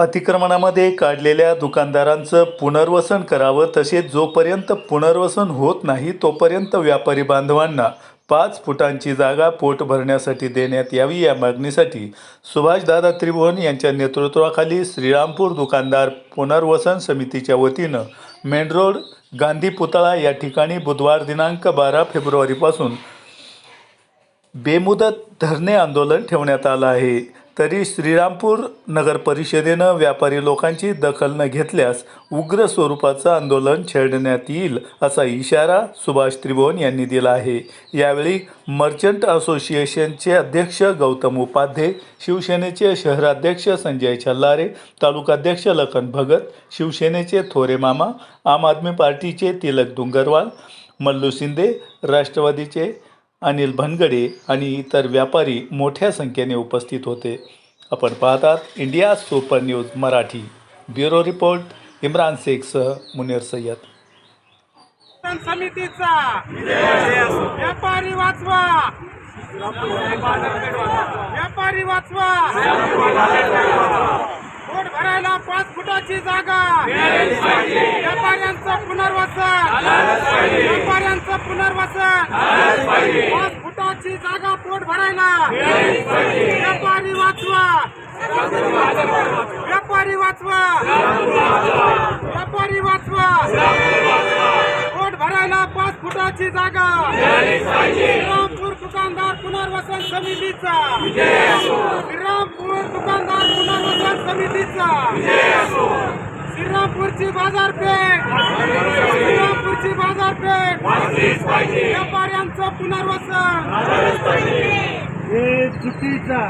अतिक्रमणामध्ये काढलेल्या दुकानदारांचं पुनर्वसन करावं तसेच जोपर्यंत पुनर्वसन होत नाही तोपर्यंत व्यापारी बांधवांना पाच फुटांची जागा पोट भरण्यासाठी देण्यात यावी या मागणीसाठी सुभाषदादा त्रिभुवन यांच्या नेतृत्वाखाली श्रीरामपूर दुकानदार पुनर्वसन समितीच्या वतीनं मेन रोड गांधी पुतळा या ठिकाणी बुधवार दिनांक बारा फेब्रुवारीपासून बेमुदत धरणे आंदोलन ठेवण्यात आलं आहे. तरी श्रीरामपूर नगर परिषदेनं व्यापारी लोकांची दखल न घेतल्यास उग्र स्वरूपाचं आंदोलन छेडण्यात येईल असा इशारा सुभाष त्रिभुवन यांनी दिला आहे. यावेळी मर्चंट असोसिएशनचे अध्यक्ष गौतम उपाध्ये शिवसेनेचे शहराध्यक्ष संजय छल्लारे तालुकाध्यक्ष लखन भगत शिवसेनेचे थोरे मामा आम आदमी पार्टीचे तिलक डुंगरवाल मल्लू शिंदे राष्ट्रवादीचे अनिल भनगडे आणि इतर व्यापारी मोठ्या संख्येने उपस्थित होते. आपण पाहतात India super news Marathi. Bureau report Imran शेखसह Munir Sayyad. समितीचा. व्यापारी वाचवा. व्यापारी वाचवा. पोट भरायला पाच फुटाची जागा. व्यापाऱ्यांचं पुनर्वसन. व्यापाऱ्यांचं पुनर्वसन. फुटाची जागा पोट भरायला. व्यापारी वाचवा. व्यापारी वाचवा. व्यापारी वाचवा. पोट भरायला पाच फुटाची जागा. श्रीरामपूर दुकानदार पुनर्वसन समितीचा. श्रीरामपूर दुकानदार पुनर्वसन समितीचा. श्रीरामपूरची बाजारपेठ. श्रीरामपूरची बाजारपेठ. पुनर्वसन. हे चुकीचा.